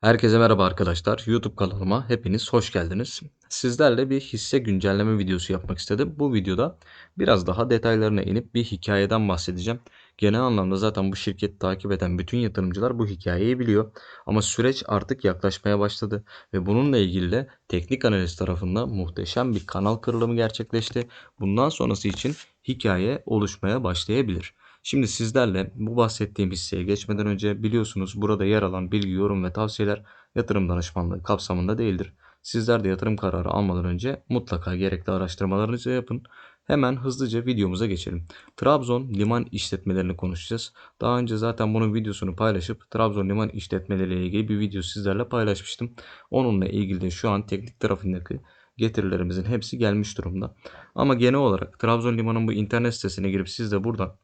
Herkese merhaba arkadaşlar. YouTube kanalıma hepiniz hoş geldiniz. Sizlerle bir hisse güncelleme videosu yapmak istedim. Bu videoda biraz daha detaylarına inip bir hikayeden bahsedeceğim. Genel anlamda zaten bu şirketi takip eden bütün yatırımcılar bu hikayeyi biliyor. Ama süreç artık yaklaşmaya başladı ve bununla ilgili de teknik analiz tarafından muhteşem bir kanal kırılımı gerçekleşti. Bundan sonrası için hikaye oluşmaya başlayabilir. Şimdi sizlerle bu bahsettiğim hisseye geçmeden önce biliyorsunuz burada yer alan bilgi, yorum ve tavsiyeler yatırım danışmanlığı kapsamında değildir. Sizler de yatırım kararı almadan önce mutlaka gerekli araştırmalarınızı yapın. Hemen hızlıca videomuza geçelim. Trabzon liman işletmelerini konuşacağız. Daha önce zaten bunun videosunu paylaşıp Trabzon liman işletmeleriyle ilgili bir video sizlerle paylaşmıştım. Onunla ilgili de şu an teknik tarafındaki getirilerimizin hepsi gelmiş durumda. Ama genel olarak Trabzon limanın bu internet sitesine girip siz de buradan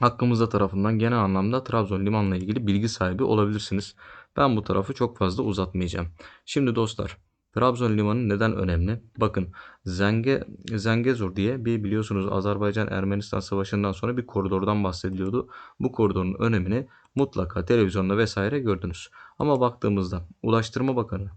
hakkımızda tarafından genel anlamda Trabzon limanla ilgili bilgi sahibi olabilirsiniz. Ben bu tarafı çok fazla uzatmayacağım. Şimdi dostlar Trabzon limanı neden önemli? Bakın Zenge, Zengezur diye bir biliyorsunuz Azerbaycan-Ermenistan savaşından sonra bir koridordan bahsediliyordu. Bu koridorun önemini mutlaka televizyonda vesaire gördünüz. Ama baktığımızda Ulaştırma Bakanı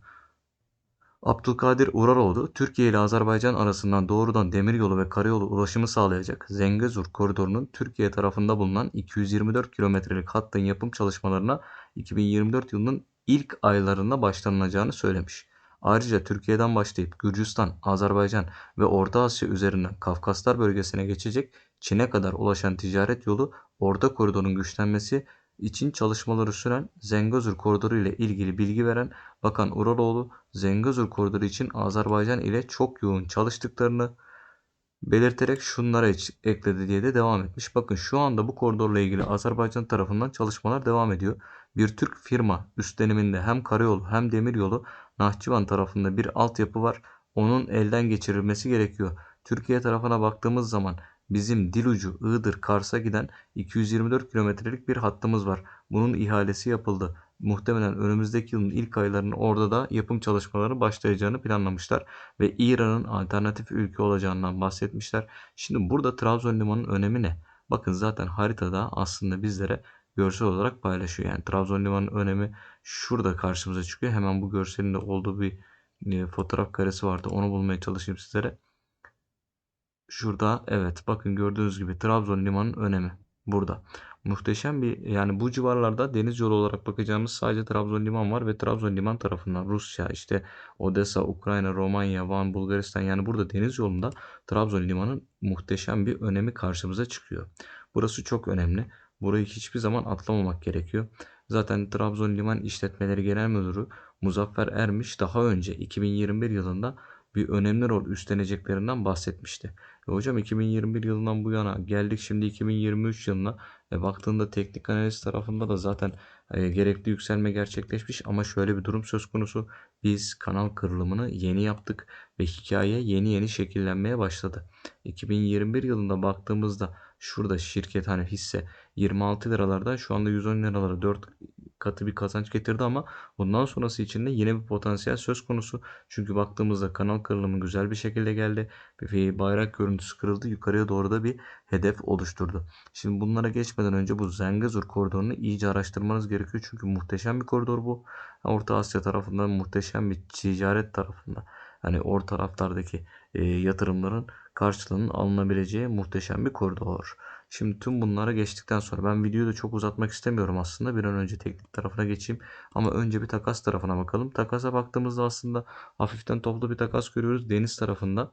Abdülkadir Uraroğlu, Türkiye ile Azerbaycan arasından doğrudan demiryolu ve karayolu ulaşımı sağlayacak Zengezur koridorunun Türkiye tarafında bulunan 224 kilometrelik hattın yapım çalışmalarına 2024 yılının ilk aylarında başlanılacağını söylemiş. Ayrıca Türkiye'den başlayıp Gürcistan, Azerbaycan ve Orta Asya üzerinden Kafkaslar bölgesine geçecek Çin'e kadar ulaşan ticaret yolu Orta Koridor'un güçlenmesi için çalışmaları süren Zengezur Koridoru ile ilgili bilgi veren Bakan Uraroğlu, Zengezur Koridoru için Azerbaycan ile çok yoğun çalıştıklarını belirterek şunlara ekledi diye de devam etmiş. Bakın şu anda bu koridorla ilgili Azerbaycan tarafından çalışmalar devam ediyor. Bir Türk firma üstleniminde hem karayolu hem demiryolu Nahçıvan tarafında bir altyapı var. Onun elden geçirilmesi gerekiyor. Türkiye tarafına baktığımız zaman bizim Dilucu, Iğdır, Kars'a giden 224 kilometrelik bir hattımız var. Bunun ihalesi yapıldı. Muhtemelen önümüzdeki yılın ilk aylarında orada da yapım çalışmaları başlayacağını planlamışlar ve İran'ın alternatif ülke olacağından bahsetmişler. Şimdi burada Trabzon limanının önemi ne? Bakın zaten haritada aslında bizlere görsel olarak paylaşıyor. Yani Trabzon limanının önemi şurada karşımıza çıkıyor. Hemen bu görselin de olduğu bir e, fotoğraf karesi vardı. Onu bulmaya çalışayım sizlere. Şurada evet bakın gördüğünüz gibi Trabzon limanının önemi burada. Muhteşem bir yani bu civarlarda deniz yolu olarak bakacağımız sadece Trabzon liman var ve Trabzon liman tarafından Rusya işte Odessa, Ukrayna, Romanya, Van, Bulgaristan yani burada deniz yolunda Trabzon limanın muhteşem bir önemi karşımıza çıkıyor. Burası çok önemli. Burayı hiçbir zaman atlamamak gerekiyor. Zaten Trabzon Liman İşletmeleri Genel Müdürü Muzaffer Ermiş daha önce 2021 yılında bir önemli rol üstleneceklerinden bahsetmişti. E hocam 2021 yılından bu yana geldik şimdi 2023 yılına ve baktığında teknik analiz tarafında da zaten e, gerekli yükselme gerçekleşmiş ama şöyle bir durum söz konusu. Biz kanal kırılımını yeni yaptık ve hikaye yeni yeni şekillenmeye başladı. 2021 yılında baktığımızda şurada şirket hani hisse 26 liralardan şu anda 110 liralara 4 katı bir kazanç getirdi ama bundan sonrası için de yine bir potansiyel söz konusu. Çünkü baktığımızda kanal kırılımı güzel bir şekilde geldi ve bayrak görüntüsü kırıldı. Yukarıya doğru da bir hedef oluşturdu. Şimdi bunlara geçmeden önce bu Zengezur koridorunu iyice araştırmanız gerekiyor. Çünkü muhteşem bir koridor bu. Orta Asya tarafından muhteşem bir ticaret tarafında. Hani o taraflardaki e, yatırımların karşılığının alınabileceği muhteşem bir koridor. Şimdi tüm bunlara geçtikten sonra ben videoyu da çok uzatmak istemiyorum aslında. Bir an önce teknik tarafına geçeyim. Ama önce bir takas tarafına bakalım. Takasa baktığımızda aslında hafiften toplu bir takas görüyoruz. Deniz tarafında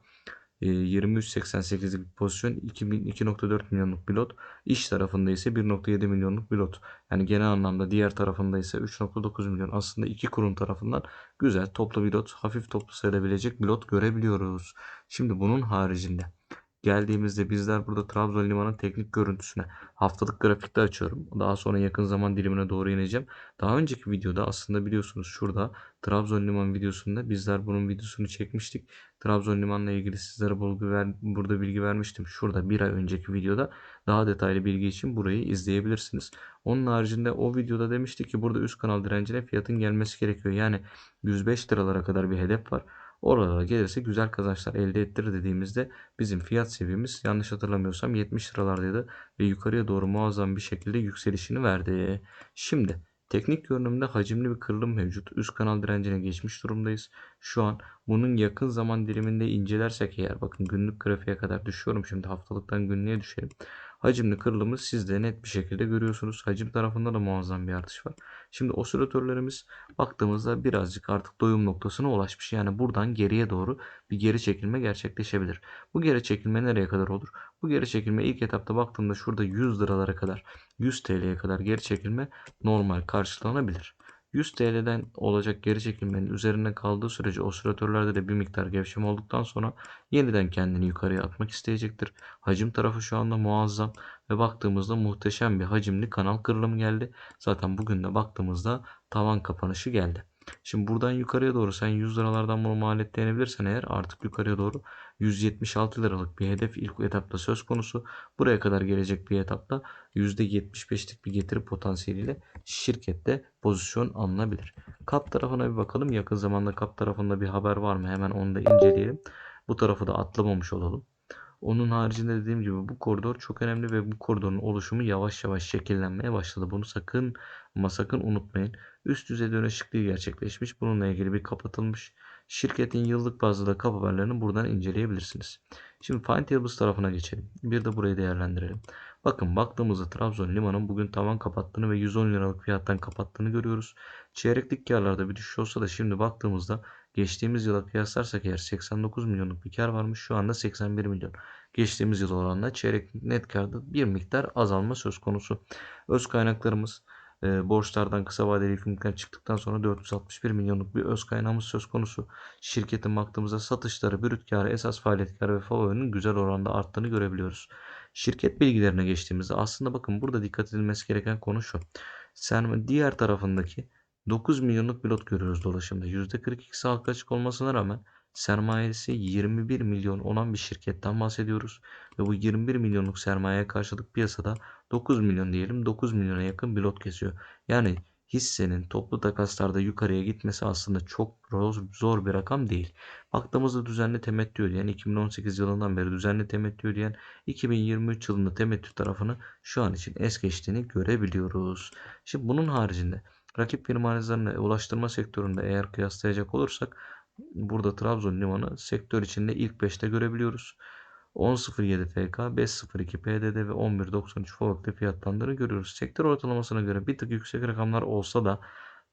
23.88'lik bir pozisyon 2.4 milyonluk bir lot. İş tarafında ise 1.7 milyonluk bir lot. Yani genel anlamda diğer tarafında ise 3.9 milyon. Aslında iki kurum tarafından güzel toplu bir lot, hafif toplu sayılabilecek bir lot görebiliyoruz. Şimdi bunun haricinde geldiğimizde bizler burada Trabzon Limanı'nın teknik görüntüsüne haftalık grafikte açıyorum. Daha sonra yakın zaman dilimine doğru ineceğim. Daha önceki videoda aslında biliyorsunuz şurada Trabzon Liman videosunda bizler bunun videosunu çekmiştik. Trabzon Liman'la ilgili sizlere bilgi ver, burada bilgi vermiştim. Şurada bir ay önceki videoda daha detaylı bilgi için burayı izleyebilirsiniz. Onun haricinde o videoda demiştik ki burada üst kanal direncine fiyatın gelmesi gerekiyor. Yani 105 liralara kadar bir hedef var. Oralara gelirse güzel kazançlar elde ettirir dediğimizde bizim fiyat seviyemiz yanlış hatırlamıyorsam 70 liralardaydı ve yukarıya doğru muazzam bir şekilde yükselişini verdi. Şimdi Teknik görünümde hacimli bir kırılım mevcut. Üst kanal direncine geçmiş durumdayız. Şu an bunun yakın zaman diliminde incelersek eğer bakın günlük grafiğe kadar düşüyorum şimdi haftalıktan günlüğe düşelim. Hacimli kırılımı siz de net bir şekilde görüyorsunuz. Hacim tarafında da muazzam bir artış var. Şimdi osilatörlerimiz baktığımızda birazcık artık doyum noktasına ulaşmış. Yani buradan geriye doğru bir geri çekilme gerçekleşebilir. Bu geri çekilme nereye kadar olur? Bu geri çekilme ilk etapta baktığımda şurada 100 liralara kadar 100 TL'ye kadar geri çekilme normal karşılanabilir. 100 TL'den olacak geri çekilmenin üzerinde kaldığı sürece osilatörlerde de bir miktar gevşeme olduktan sonra yeniden kendini yukarıya atmak isteyecektir. Hacim tarafı şu anda muazzam ve baktığımızda muhteşem bir hacimli kanal kırılımı geldi. Zaten bugün de baktığımızda tavan kapanışı geldi. Şimdi buradan yukarıya doğru sen 100 liralardan bunu maliyetlenebilirsen eğer artık yukarıya doğru 176 liralık bir hedef ilk etapta söz konusu. Buraya kadar gelecek bir etapta %75'lik bir getiri potansiyeliyle şirkette pozisyon alınabilir. Kap tarafına bir bakalım. Yakın zamanda kap tarafında bir haber var mı? Hemen onu da inceleyelim. Bu tarafı da atlamamış olalım. Onun haricinde dediğim gibi bu koridor çok önemli ve bu koridorun oluşumu yavaş yavaş şekillenmeye başladı. Bunu sakın ama sakın unutmayın. Üst düzey dönüşüklüğü gerçekleşmiş. Bununla ilgili bir kapatılmış. Şirketin yıllık bazda da kap haberlerini buradan inceleyebilirsiniz. Şimdi Fine Tables tarafına geçelim. Bir de burayı değerlendirelim. Bakın baktığımızda Trabzon limanın bugün tavan kapattığını ve 110 liralık fiyattan kapattığını görüyoruz. Çeyreklik karlarda bir düşüş olsa da şimdi baktığımızda geçtiğimiz yıla kıyaslarsak eğer 89 milyonluk bir kar varmış şu anda 81 milyon. Geçtiğimiz yıl oranla çeyrek net karda bir miktar azalma söz konusu. Öz kaynaklarımız e, borçlardan kısa vadeli yükümlülükten çıktıktan sonra 461 milyonluk bir öz kaynağımız söz konusu. Şirketin baktığımızda satışları, brüt karı, esas faaliyet karı ve favorinin güzel oranda arttığını görebiliyoruz. Şirket bilgilerine geçtiğimizde aslında bakın burada dikkat edilmesi gereken konu şu. Sermaye diğer tarafındaki 9 milyonluk bir lot görüyoruz dolaşımda. %42'si halka açık olmasına rağmen sermayesi 21 milyon olan bir şirketten bahsediyoruz. Ve bu 21 milyonluk sermayeye karşılık piyasada 9 milyon diyelim 9 milyona yakın bir lot kesiyor. Yani hissenin toplu takaslarda yukarıya gitmesi aslında çok zor bir rakam değil. Baktığımızda düzenli temettü ödeyen 2018 yılından beri düzenli temettü ödeyen 2023 yılında temettü tarafını şu an için es geçtiğini görebiliyoruz. Şimdi bunun haricinde rakip firmalarına ulaştırma sektöründe eğer kıyaslayacak olursak burada Trabzon limanı sektör içinde ilk 5'te görebiliyoruz. 10.07 FK, 5.02 PDD ve 11.93 FOV'de fiyatlandığını görüyoruz. Sektör ortalamasına göre bir tık yüksek rakamlar olsa da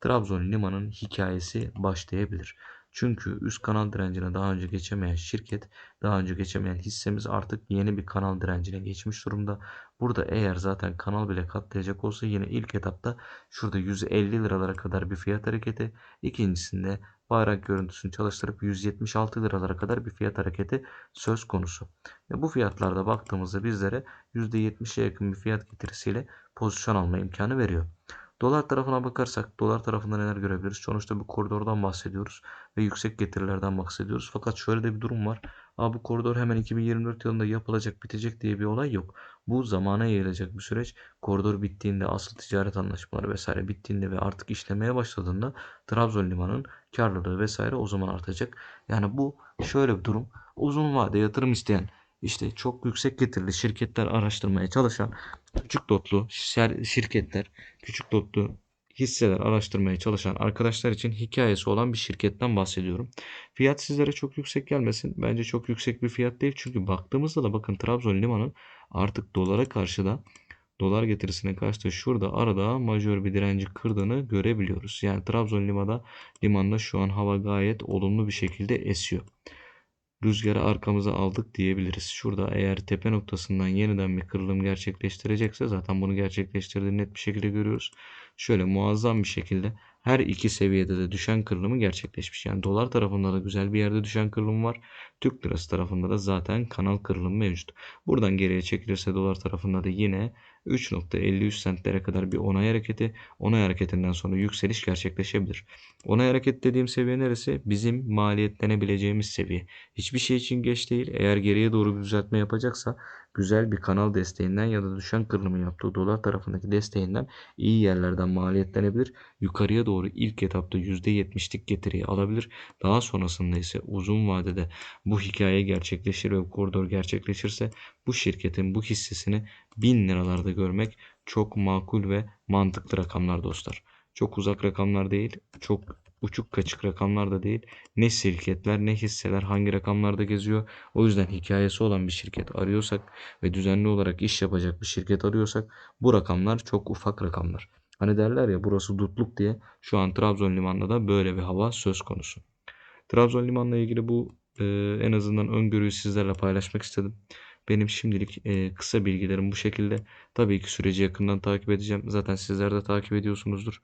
Trabzon limanın hikayesi başlayabilir. Çünkü üst kanal direncine daha önce geçemeyen şirket, daha önce geçemeyen hissemiz artık yeni bir kanal direncine geçmiş durumda. Burada eğer zaten kanal bile katlayacak olsa yine ilk etapta şurada 150 liralara kadar bir fiyat hareketi. ikincisinde bayrak görüntüsünü çalıştırıp 176 liralara kadar bir fiyat hareketi söz konusu. Ve bu fiyatlarda baktığımızda bizlere %70'e yakın bir fiyat getirisiyle pozisyon alma imkanı veriyor. Dolar tarafına bakarsak dolar tarafında neler görebiliriz? Sonuçta bir koridordan bahsediyoruz ve yüksek getirilerden bahsediyoruz. Fakat şöyle de bir durum var. Aa, bu koridor hemen 2024 yılında yapılacak bitecek diye bir olay yok. Bu zamana yayılacak bir süreç. Koridor bittiğinde asıl ticaret anlaşmaları vesaire bittiğinde ve artık işlemeye başladığında Trabzon limanın karlılığı vesaire o zaman artacak. Yani bu şöyle bir durum. Uzun vade yatırım isteyen işte çok yüksek getirili şirketler araştırmaya çalışan küçük dotlu şirketler, küçük dotlu hisseler araştırmaya çalışan arkadaşlar için hikayesi olan bir şirketten bahsediyorum. Fiyat sizlere çok yüksek gelmesin. Bence çok yüksek bir fiyat değil. Çünkü baktığımızda da bakın Trabzon limanın artık dolara karşı da dolar getirisine karşı da şurada arada majör bir direnci kırdığını görebiliyoruz. Yani Trabzon limanda şu an hava gayet olumlu bir şekilde esiyor rüzgarı arkamıza aldık diyebiliriz. Şurada eğer tepe noktasından yeniden bir kırılım gerçekleştirecekse zaten bunu gerçekleştirdiğini net bir şekilde görüyoruz. Şöyle muazzam bir şekilde her iki seviyede de düşen kırılımı gerçekleşmiş. Yani dolar tarafında da güzel bir yerde düşen kırılım var. Türk lirası tarafında da zaten kanal kırılımı mevcut. Buradan geriye çekilirse dolar tarafında da yine 3.53 sentlere kadar bir onay hareketi. Onay hareketinden sonra yükseliş gerçekleşebilir. Onay hareket dediğim seviye neresi? Bizim maliyetlenebileceğimiz seviye. Hiçbir şey için geç değil. Eğer geriye doğru bir düzeltme yapacaksa güzel bir kanal desteğinden ya da düşen kırılımı yaptığı dolar tarafındaki desteğinden iyi yerlerden maliyetlenebilir. Yukarıya doğru ilk etapta %70'lik getiriyi alabilir. Daha sonrasında ise uzun vadede bu hikaye gerçekleşir ve koridor gerçekleşirse bu şirketin bu hissesini 1000 liralarda görmek çok makul ve mantıklı rakamlar dostlar. Çok uzak rakamlar değil, çok uçuk kaçık rakamlar da değil. Ne şirketler ne hisseler hangi rakamlarda geziyor. O yüzden hikayesi olan bir şirket arıyorsak ve düzenli olarak iş yapacak bir şirket arıyorsak bu rakamlar çok ufak rakamlar. Hani derler ya burası dutluk diye şu an Trabzon limanında da böyle bir hava söz konusu. Trabzon limanla ilgili bu e, en azından öngörüyü sizlerle paylaşmak istedim. Benim şimdilik e, kısa bilgilerim bu şekilde. Tabii ki süreci yakından takip edeceğim. Zaten sizler de takip ediyorsunuzdur.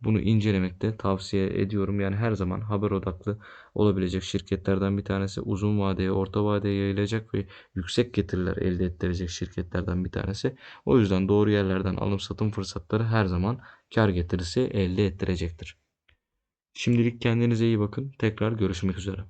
Bunu incelemekte tavsiye ediyorum. Yani her zaman haber odaklı olabilecek şirketlerden bir tanesi. Uzun vadeye, orta vadeye yayılacak ve yüksek getiriler elde ettirecek şirketlerden bir tanesi. O yüzden doğru yerlerden alım satım fırsatları her zaman kar getirisi elde ettirecektir. Şimdilik kendinize iyi bakın. Tekrar görüşmek üzere.